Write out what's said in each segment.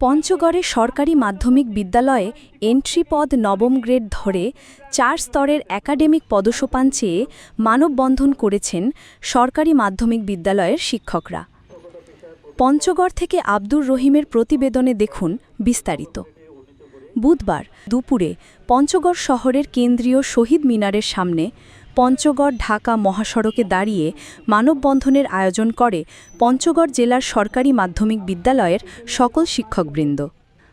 পঞ্চগড়ে সরকারি মাধ্যমিক বিদ্যালয়ে এন্ট্রি পদ নবম গ্রেড ধরে চার স্তরের একাডেমিক পদসোপান চেয়ে মানববন্ধন করেছেন সরকারি মাধ্যমিক বিদ্যালয়ের শিক্ষকরা। পঞ্চগড় থেকে আব্দুর রহিমের প্রতিবেদনে দেখুন বিস্তারিত। বুধবার দুপুরে পঞ্চগড় শহরের কেন্দ্রীয় শহীদ মিনারের সামনে পঞ্চগড় ঢাকা মহাসড়কে দাঁড়িয়ে মানববন্ধনের আয়োজন করে পঞ্চগড় জেলার সরকারি মাধ্যমিক বিদ্যালয়ের সকল শিক্ষকবৃন্দ।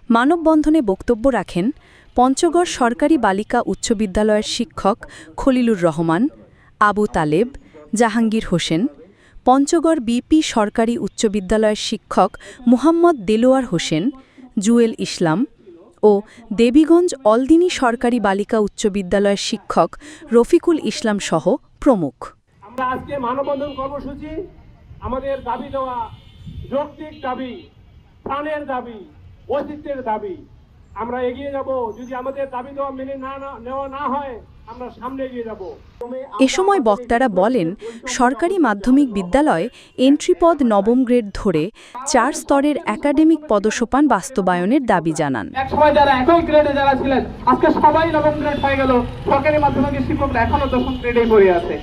মানববন্ধনে বক্তব্য রাখেন পঞ্চগড় সরকারি বালিকা উচ্চ বিদ্যালয়ের শিক্ষক খলিলুর রহমান, আবু তালেব, জাহাঙ্গীর হোসেন, পঞ্চগড় বিপি সরকারি উচ্চ বিদ্যালয়ের শিক্ষক মুহাম্মদ দেলোয়ার হোসেন, জুয়েল ইসলাম ও দেবীগঞ্জ অলদিনী সরকারি বালিকা উচ্চ বিদ্যালয়ের শিক্ষক রফিকুল ইসলাম সহ প্রমুখ। আমরা আজকে মানববন্ধন কর্মসূচি, আমাদের দাবি দেওয়া যৌক্তিক দাবি, প্রাণের দাবি, অস্তিত্বের দাবি, আমরা এগিয়ে যাব। যদি আমাদের দাবি দেওয়া মেনে না, না- নেওয়া না হয় এ সময় বক্তারা বলেন সরকারি মাধ্যমিক বিদ্যালয়ে এন্ট্রিপদ নবম গ্রেড ধরে চার স্তরের একাডেমিক পদসোপান বাস্তবায়নের দাবি জানান। এক যারা একই গ্রেডে যারা ছিলেন আজকে সবাই নবম গ্রেড হয়ে গেল। সরকারি মাধ্যমিক শিক্ষকরা এখনও দশম পড়ে আছে।